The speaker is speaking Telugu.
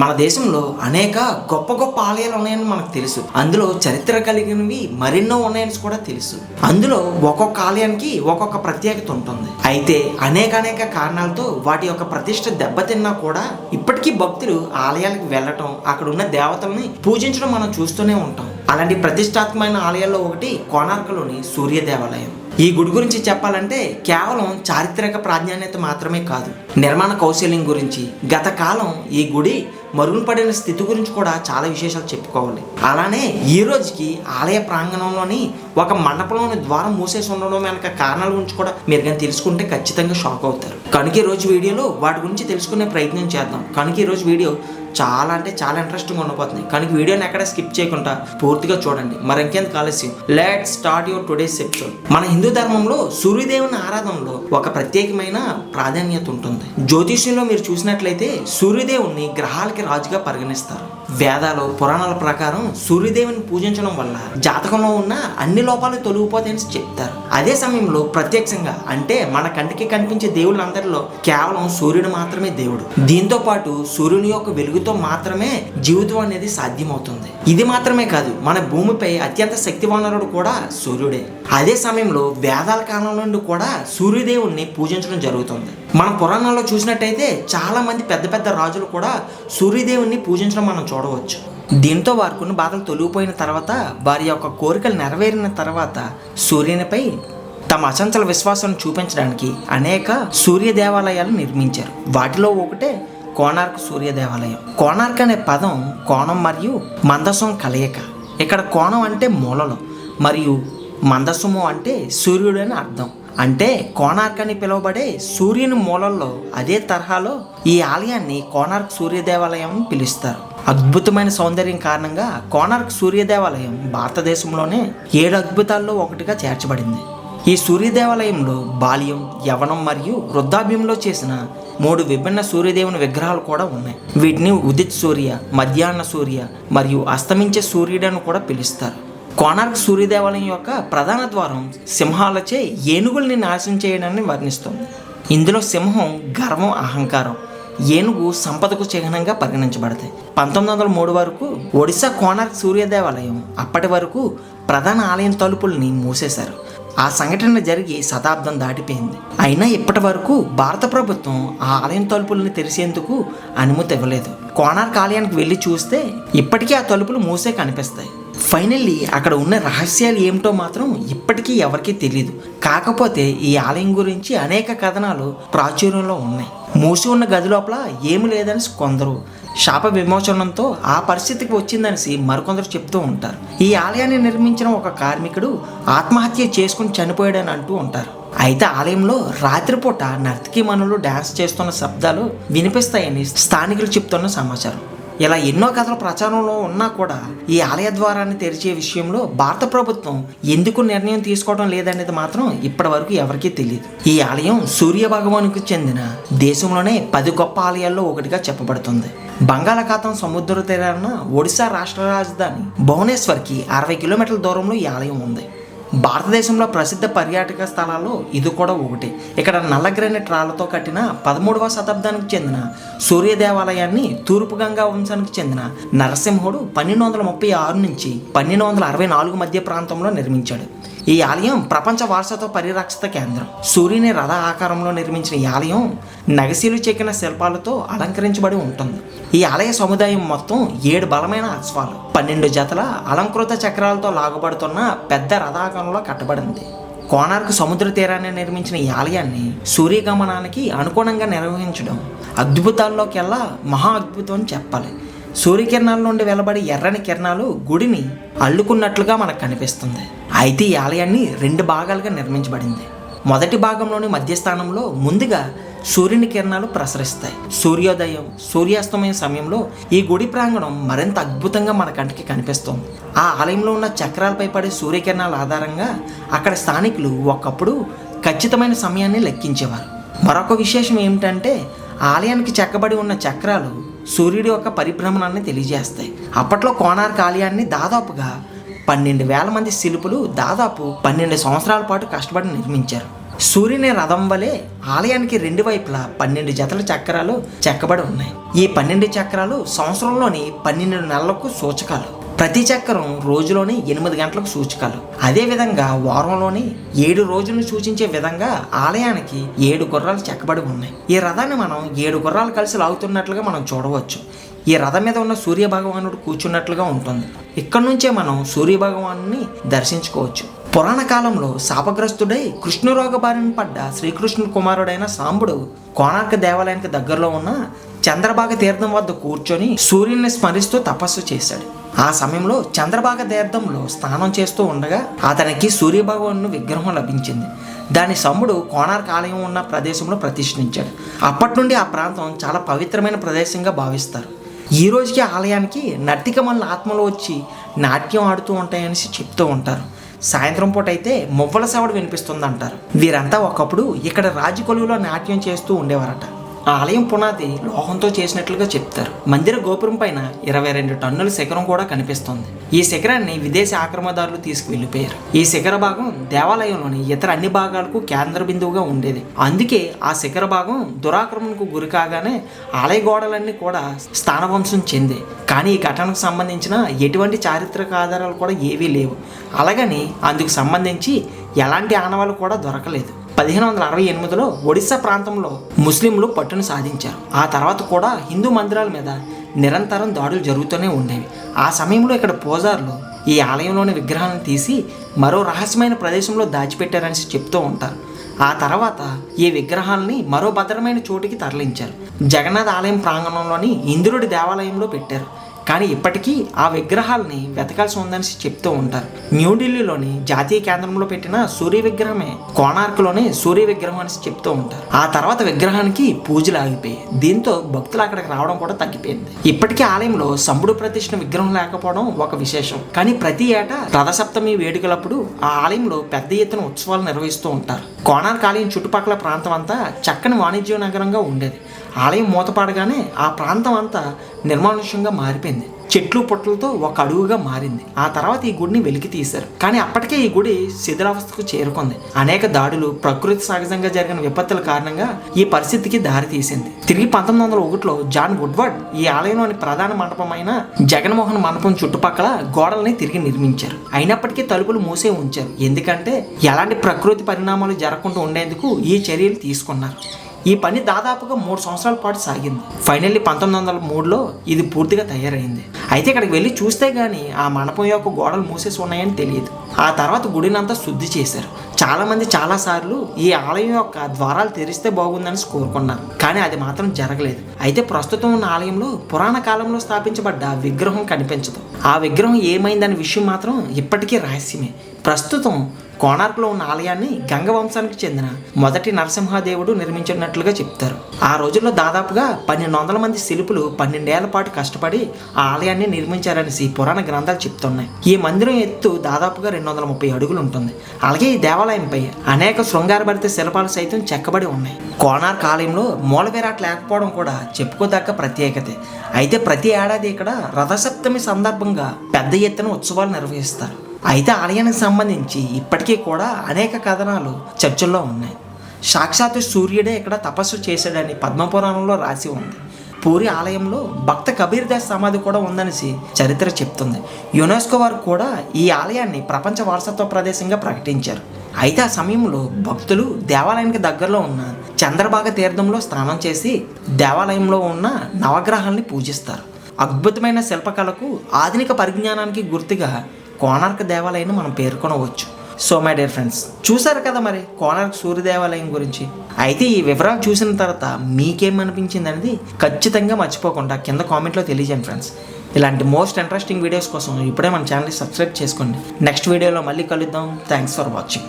మన దేశంలో అనేక గొప్ప గొప్ప ఆలయాలు ఉన్నాయని మనకు తెలుసు. అందులో చరిత్ర కలిగినవి మరెన్నో ఉన్నాయని కూడా తెలుసు. అందులో ఒక్కొక్క ఆలయానికి ఒక్కొక్క ప్రత్యేకత ఉంటుంది. అయితే అనేక అనేక కారణాలతో వాటి యొక్క ప్రతిష్ట దెబ్బతిన్నా కూడా ఇప్పటికీ భక్తులు ఆలయాలకు వెళ్ళటం అక్కడ ఉన్న దేవతల్ని పూజించడం మనం చూస్తూనే ఉంటాం. అలాంటి ప్రతిష్టాత్మకమైన ఆలయాల్లో ఒకటి కోణార్కలోని సూర్య దేవాలయం. ఈ గుడి గురించి చెప్పాలంటే కేవలం చారిత్రక ప్రాధాన్యత మాత్రమే కాదు నిర్మాణ కౌశల్యం గురించి గత కాలం ఈ గుడి మరుగున పడిన స్థితి గురించి కూడా చాలా విశేషాలు చెప్పుకోవాలి. అలానే ఈ రోజుకి ఆలయ ప్రాంగణంలోని ఒక మండపంలోని ద్వారం మూసేసి ఉండడం వెనక కారణాల గురించి కూడా మీరు కానీ తెలుసుకుంటే ఖచ్చితంగా షాక్ అవుతారు. కనుక ఈ రోజు వీడియోలో వాటి గురించి తెలుసుకునే ప్రయత్నం చేద్దాం. కనుక ఈ రోజు వీడియో చాలా అంటే చాలా ఇంట్రెస్టింగ్ ఉండబోతుంది కానీ వీడియోని ఎక్కడ స్కిప్ చేయకుండా పూర్తిగా చూడండి. మరి ఇంకేంత ఆలస్యం? Let start your today's episode మన హిందూ ధర్మంలో సూర్యదేవుని ఆరాధనలో ఒక ప్రత్యేకమైన ప్రాధాన్యత ఉంటుంది. జ్యోతిష్యంలో మీరు చూసినట్లయితే సూర్యదేవుణ్ణి గ్రహాలకి రాజుగా పరిగణిస్తారు. వేదాలు పురాణాల ప్రకారం సూర్యదేవుని పూజించడం వల్ల జాతకంలో ఉన్న అన్ని లోపాలు తొలగిపోతాయని చెప్తారు. అదే సమయంలో ప్రత్యక్షంగా అంటే మన కంటికి కనిపించే దేవుళ్ళందరిలో కేవలం సూర్యుడు మాత్రమే దేవుడు. దీంతో పాటు సూర్యుని యొక్క వెలుగుతో మాత్రమే జీవితం అనేది సాధ్యమవుతుంది. ఇది మాత్రమే కాదు మన భూమిపై అత్యంత శక్తివంతుడు కూడా సూర్యుడే. అదే సమయంలో వేదాల కాలం నుండి కూడా సూర్యదేవుణ్ణి పూజించడం జరుగుతుంది. మన పురాణాల్లో చూసినట్టయితే చాలా మంది పెద్ద పెద్ద రాజులు కూడా సూర్యదేవుణ్ణి పూజించడం మనం చూడవచ్చు. దీంతో వారు కొన్ని బాధలు తొలగిపోయిన తర్వాత వారి యొక్క కోరికలు నెరవేరిన తర్వాత సూర్యునిపై తమ అచంచల విశ్వాసం చూపించడానికి అనేక సూర్య దేవాలయాలు నిర్మించారు. వాటిలో ఒకటే కోణార్క్ సూర్య దేవాలయం కోణార్క్ అనే పదం కోణం మరియు మందసం కలయిక. ఇక్కడ కోణం అంటే మూలలు మరియు మందసము అంటే సూర్యుడు అని అర్థం. అంటే కోణార్క్ అని పిలువబడే సూర్యుని మూలల్లో అదే తరహాలో ఈ ఆలయాన్ని కోణార్క్ సూర్య దేవాలయం పిలుస్తారు. అద్భుతమైన సౌందర్యం కారణంగా కోణార్క్ సూర్య దేవాలయం భారతదేశంలోనే ఏడు అద్భుతాల్లో ఒకటిగా చేర్చబడింది. ఈ సూర్యదేవాలయంలో బాల్యం యవనం మరియు వృద్ధాభ్యంలో చేసిన మూడు విభిన్న సూర్యదేవుని విగ్రహాలు కూడా ఉన్నాయి. వీటిని ఉదిత్ సూర్య మధ్యాహ్న సూర్య మరియు అస్తమించే సూర్యుడని కూడా పిలుస్తారు. కోణార్క్ సూర్యదేవాలయం యొక్క ప్రధాన ద్వారం సింహాలచే ఏనుగుల్ని నాశనం చేయడాన్ని వర్ణిస్తుంది. ఇందులో సింహం గర్వం అహంకారం ఏనుగు సంపదకు చిహ్నంగా పరిగణించబడతాయి. పంతొమ్మిది వందల మూడు వరకు ఒడిశా కోణార్క్ సూర్యదేవాలయం అప్పటి వరకు ప్రధాన ఆలయం తలుపుల్ని మూసేశారు. ఆ సంఘటన జరిగి శతాబ్దం దాటిపోయింది. అయినా ఇప్పటి వరకు భారత ప్రభుత్వం ఆ ఆలయం తలుపులను తెరిచేందుకు అనుమతి ఇవ్వలేదు. కోణార్క్ ఆలయానికి వెళ్ళి చూస్తే ఇప్పటికీ ఆ తలుపులు మూసే కనిపిస్తాయి. ఫైనల్లీ అక్కడ ఉన్న రహస్యాలు ఏమిటో మాత్రం ఇప్పటికీ ఎవరికీ తెలియదు కాకపోతే ఈ ఆలయం గురించి అనేక కథనాలు ప్రాచుర్యంలో ఉన్నాయి. మూసి ఉన్న గది లోపల ఏమి లేదని కొందరు శాప విమోచనంతో ఆ పరిస్థితికి వచ్చిందనేసి మరికొందరు చెప్తూ ఉంటారు. ఈ ఆలయాన్ని నిర్మించిన ఒక కార్మికుడు ఆత్మహత్య చేసుకుని చనిపోయాడని అంటూ ఉంటారు. అయితే ఆలయంలో రాత్రిపూట నర్తకీ మనులు డ్యాన్స్ చేస్తున్న శబ్దాలు వినిపిస్తాయని స్థానికులు చెప్తున్న సమాచారం. ఇలా ఎన్నో కథల ప్రచారంలో ఉన్నా కూడా ఈ ఆలయ ద్వారాన్ని తెరిచే విషయంలో భారత ప్రభుత్వం ఎందుకు నిర్ణయం తీసుకోవడం లేదనేది మాత్రం ఇప్పటి వరకు ఎవరికీ తెలియదు ఈ ఆలయం సూర్య భగవానుకు చెందిన దేశంలోనే పది గొప్ప ఆలయాల్లో ఒకటిగా చెప్పబడుతుంది. బంగాళాఖాతం సముద్ర తీరాన ఒడిశా రాష్ట్ర రాజధాని భువనేశ్వర్కి అరవై కిలోమీటర్ల దూరంలో ఈ ఆలయం ఉంది. భారతదేశంలో ప్రసిద్ధ పర్యాటక స్థలాల్లో ఇది కూడా ఒకటి. ఇక్కడ నల్లగ్రానైట్ రాళ్ళతో కట్టిన పదమూడవ శతాబ్దానికి చెందిన సూర్య దేవాలయాన్ని తూర్పు గంగా వంశానికి చెందిన నరసింహుడు పన్నెండు వందల ముప్పై ఆరు నుంచి పన్నెండు వందల అరవై నాలుగు మధ్య ప్రాంతంలో నిర్మించాడు. ఈ ఆలయం ప్రపంచ వారసత్వ పరిరక్షిత కేంద్రం. సూర్యుని రథ ఆకారంలో నిర్మించిన ఈ ఆలయం నగసీలు చెక్కిన శిల్పాలతో అలంకరించబడి ఉంటుంది. ఈ ఆలయ సముదాయం మొత్తం ఏడు బలమైన అశ్వాలు పన్నెండు జతల అలంకృత చక్రాలతో లాగబడుతున్న పెద్ద రథాకారంలో కట్టబడింది. కోణార్క్ సముద్ర తీరాన్ని నిర్మించిన ఈ ఆలయాన్ని సూర్యగమనానికి అనుగుణంగా నిర్వహించడం అద్భుతాల్లోకెల్లా మహా అద్భుతం చెప్పాలి. సూర్యకిరణాల నుండి వెలువడే ఎర్రని కిరణాలు గుడిని అల్లుకున్నట్లుగా మనకు కనిపిస్తుంది. అయితే ఈ ఆలయాన్ని రెండు భాగాలుగా నిర్మించబడింది. మొదటి భాగంలోని మధ్యస్థానంలో ముందుగా సూర్యుని కిరణాలు ప్రసరిస్తాయి. సూర్యోదయం సూర్యాస్తమయం సమయంలో ఈ గుడి ప్రాంగణం మరింత అద్భుతంగా మన కంటికి కనిపిస్తుంది. ఆ ఆలయంలో ఉన్న చక్రాలపై పడే సూర్యకిరణాల ఆధారంగా అక్కడ స్థానికులు ఒకప్పుడు ఖచ్చితమైన సమయాన్ని లెక్కించేవారు. మరొక విశేషం ఏమిటంటే ఆలయానికి చెక్కబడి ఉన్న చక్రాలు సూర్యుడి యొక్క పరిభ్రమణాన్ని తెలియజేస్తాయి. అప్పట్లో కోణార్క్ ఆలయాన్ని దాదాపుగా పన్నెండు వేల మంది శిల్పులు దాదాపు పన్నెండు సంవత్సరాల పాటు కష్టపడి నిర్మించారు. సూర్యుని రథం వలె ఆలయానికి రెండు వైపులా పన్నెండు జతల చక్రాలు చెక్కబడి ఉన్నాయి. ఈ పన్నెండు చక్రాలు సంవత్సరంలోని పన్నెండు నెలలకు సూచకాలు. ప్రతి చక్రం రోజులోనే ఎనిమిది గంటలకు సూచికలు. అదే విధంగా వారంలోని ఏడు రోజులను సూచించే విధంగా ఆలయానికి ఏడు గుర్రాలు చెక్కబడి ఉన్నాయి. ఈ రథాన్ని మనం ఏడు గుర్రాలు కలిసి లాగుతున్నట్లుగా మనం చూడవచ్చు. ఈ రథం మీద ఉన్న సూర్య భగవానుడు కూర్చున్నట్లుగా ఉంటుంది. ఇక్కడ నుంచే మనం సూర్య భగవాను దర్శించుకోవచ్చు. పురాణ కాలంలో శాపగ్రస్తుడై కృష్ణరోగ బారిన పడ్డ శ్రీకృష్ణుడు కుమారుడైన సాంబుడు కోణార్క దేవాలయానికి దగ్గరలో ఉన్న చంద్రభాగ తీర్థం వద్ద కూర్చొని సూర్యుని స్మరిస్తూ తపస్సు చేశాడు. ఆ సమయంలో చంద్రభాగ తీర్థంలో స్నానం చేస్తూ ఉండగా అతనికి సూర్యభగవాను విగ్రహం లభించింది. దాని సమ్ముడు కోణార్క ఆలయం ఉన్న ప్రదేశంలో ప్రతిష్ఠించాడు. అప్పటి నుండి ఆ ప్రాంతం చాలా పవిత్రమైన ప్రదేశంగా భావిస్తారు. ఈ రోజుకి ఆలయానికి నర్తికమల్ల ఆత్మలు వచ్చి నాట్యం ఆడుతూ ఉంటాయనేసి చెప్తూ ఉంటారు. సాయంత్రం పూట అయితే మువ్వల సవడు వినిపిస్తుందంటారు. వీరంతా ఒకప్పుడు ఇక్కడ రాజకొలువులో నాట్యం చేస్తూ ఉండేవారట. ఆలయం పునాది లోహంతో చేసినట్లుగా చెప్తారు. మందిర గోపురం పైన ఇరవై రెండు టన్నుల శిఖరం కూడా కనిపిస్తుంది. ఈ శిఖరాన్ని విదేశీ ఆక్రమదారులు తీసుకువెళ్ళిపోయారు. ఈ శిఖర భాగం దేవాలయంలోని ఇతర అన్ని భాగాలకు కేంద్ర బిందువుగా ఉండేది. అందుకే ఆ శిఖర భాగం దురాక్రమణకు గురి కాగానే ఆలయ గోడలన్నీ కూడా స్థానవంశం చెంది. కానీ ఈ ఘటనకు సంబంధించిన ఎటువంటి చారిత్రక ఆధారాలు కూడా ఏవీ లేవు. అలాగని అందుకు సంబంధించి ఎలాంటి ఆనవాళ్ళు కూడా దొరకలేదు. పదిహేను వందల అరవై ఎనిమిదిలో ఒడిశా ప్రాంతంలో ముస్లింలు పట్టును సాధించారు. ఆ తర్వాత కూడా హిందూ మందిరాల మీద నిరంతరం దాడులు జరుగుతూనే ఉండేవి. ఆ సమయంలో ఇక్కడ పూజారులు ఈ ఆలయంలోని విగ్రహాలను తీసి మరో రహస్యమైన ప్రదేశంలో దాచిపెట్టారని చెప్తూ ఉంటారు. ఆ తర్వాత ఈ విగ్రహాలని మరో భద్రమైన చోటికి తరలించారు. జగన్నాథ్ ఆలయం ప్రాంగణంలోని ఇంద్రుడి దేవాలయంలో పెట్టారు. కానీ ఇప్పటికీ ఆ విగ్రహాలని వెతకాల్సి ఉందని చెప్తూ ఉంటారు. న్యూఢిల్లీలోని జాతీయ కేంద్రంలో పెట్టిన సూర్య విగ్రహమే కోణార్క్లోనే సూర్య విగ్రహం అని చెప్తూ ఉంటారు. ఆ తర్వాత విగ్రహానికి పూజలు ఆగిపోయాయి. దీంతో భక్తులు అక్కడికి రావడం కూడా తగ్గిపోయింది. ఇప్పటికీ ఆలయంలో సంబుడు ప్రతిష్ఠ విగ్రహం లేకపోవడం ఒక విశేషం. కానీ ప్రతి ఏటా రథసప్తమి వేడుకలప్పుడు ఆ ఆలయంలో పెద్ద ఎత్తున ఉత్సవాలు నిర్వహిస్తూ ఉంటారు. కోణార్ ఆలయం చుట్టుపక్కల ప్రాంతం అంతా చక్కని వాణిజ్య నగరంగా ఉండేది. ఆలయం మూతపడగానే ఆ ప్రాంతం అంతా నిర్మానుష్యంగా మారిపోయింది. చెట్లు పుట్టలతో ఒక అడుగుగా మారింది. ఆ తర్వాత ఈ గుడిని వెలికి తీశారు. కానీ అప్పటికే ఈ గుడి శిథిలావస్థకు చేరుకుంది. అనేక దాడులు ప్రకృతి సహజంగా జరిగిన విపత్తుల కారణంగా ఈ పరిస్థితికి దారి తీసింది తిరిగి పంతొమ్మిది వందల ఒకటిలో జాన్ వుడ్వర్డ్ ఈ ఆలయంలోని ప్రధాన మండపమైన జగన్మోహన్ మండపం చుట్టుపక్కల గోడల్ని తిరిగి నిర్మించారు. అయినప్పటికీ తలుపులు మూసే ఉంచారు. ఎందుకంటే ఎలాంటి ప్రకృతి పరిణామాలు జరగకుండా ఉండేందుకు ఈ చర్యలు తీసుకున్నారు. ఈ పని దాదాపుగా మూడు సంవత్సరాల పాటు సాగింది. ఫైనల్లీ పంతొమ్మిది వందల మూడులో ఇది పూర్తిగా తయారైంది. అయితే ఇక్కడికి వెళ్ళి చూస్తే గానీ ఆ మండపం యొక్క గోడలు మూసేసి ఉన్నాయని తెలియదు. ఆ తర్వాత గుడినంతా శుద్ధి చేశారు. చాలామంది చాలాసార్లు చాలా సార్లు ఈ ఆలయం యొక్క ద్వారాలు తెరిస్తే బాగుందని కోరుకున్నారు. కానీ అది మాత్రం జరగలేదు. అయితే ప్రస్తుతం ఉన్న ఆలయంలో పురాణ కాలంలో స్థాపించబడ్డ విగ్రహం కనిపించదు. ఆ విగ్రహం ఏమైందనే విషయం మాత్రం ఇప్పటికీ రహస్యమే. ప్రస్తుతం కోణార్క్లో ఉన్న ఆలయాన్ని గంగ వంశానికి చెందిన మొదటి నరసింహదేవుడు నిర్మించినట్లుగా చెప్తారు. ఆ రోజుల్లో దాదాపుగా పన్నెండు వందల మంది శిల్పులు పన్నెండేళ్ళ పాటు కష్టపడి ఆ ఆలయాన్ని నిర్మించారనేసి పురాణ గ్రంథాలు చెప్తున్నాయి. ఈ మందిరం ఎత్తు దాదాపుగా రెండు వందల ముప్పై అడుగులు ఉంటుంది. అలాగే ఈ దేవాలయం ఆలయంపై అనేక శృంగారభరిత శిల్పాలు సైతం చెక్కబడి ఉన్నాయి. కోనార్క్ ఆలయంలో మూల విరాట్ లేకపోవడం కూడా చెప్పుకోదగ్గ ప్రత్యేకతే. అయితే ప్రతి ఏడాది ఇక్కడ రథసప్తమి సందర్భంగా పెద్ద ఎత్తున ఉత్సవాలు నిర్వహిస్తారు. అయితే ఆలయానికి సంబంధించి ఇప్పటికీ కూడా అనేక కథనాలు చర్చల్లో ఉన్నాయి. సాక్షాత్తు సూర్యుడే ఇక్కడ తపస్సు చేశాడని పద్మపురాణంలో రాసి ఉంది. పూరి ఆలయంలో భక్త కబీర్ దాస్ సమాధి కూడా ఉందనేసి చరిత్ర చెప్తుంది. యునెస్కో వారు కూడా ఈ ఆలయాన్ని ప్రపంచ వారసత్వ ప్రదేశంగా ప్రకటించారు. అయితే ఆ సమయంలో భక్తులు దేవాలయానికి దగ్గరలో ఉన్న చంద్రభాగ తీర్థంలో స్నానం చేసి దేవాలయంలో ఉన్న నవగ్రహాల్ని పూజిస్తారు. అద్భుతమైన శిల్పకళకు ఆధునిక పరిజ్ఞానానికి గుర్తుగా కోణార్క దేవాలయాన్ని మనం పేర్కొనవచ్చు. సో మై డియర్ ఫ్రెండ్స్ చూసారు కదా మరి కోణార్క్ సూర్య దేవాలయం గురించి? అయితే ఈ వివరాలు చూసిన తర్వాత మీకేమనిపించింది అనేది ఖచ్చితంగా మర్చిపోకుండా కింద కామెంట్లో తెలియజేయండి ఫ్రెండ్స్ ఇలాంటి మోస్ట్ ఇంట్రెస్టింగ్ వీడియోస్ కోసం ఇప్పుడే మన ఛానల్ని సబ్స్క్రైబ్ చేసుకోండి. నెక్స్ట్ వీడియోలో మళ్ళీ కలుద్దాం. Thanks for watching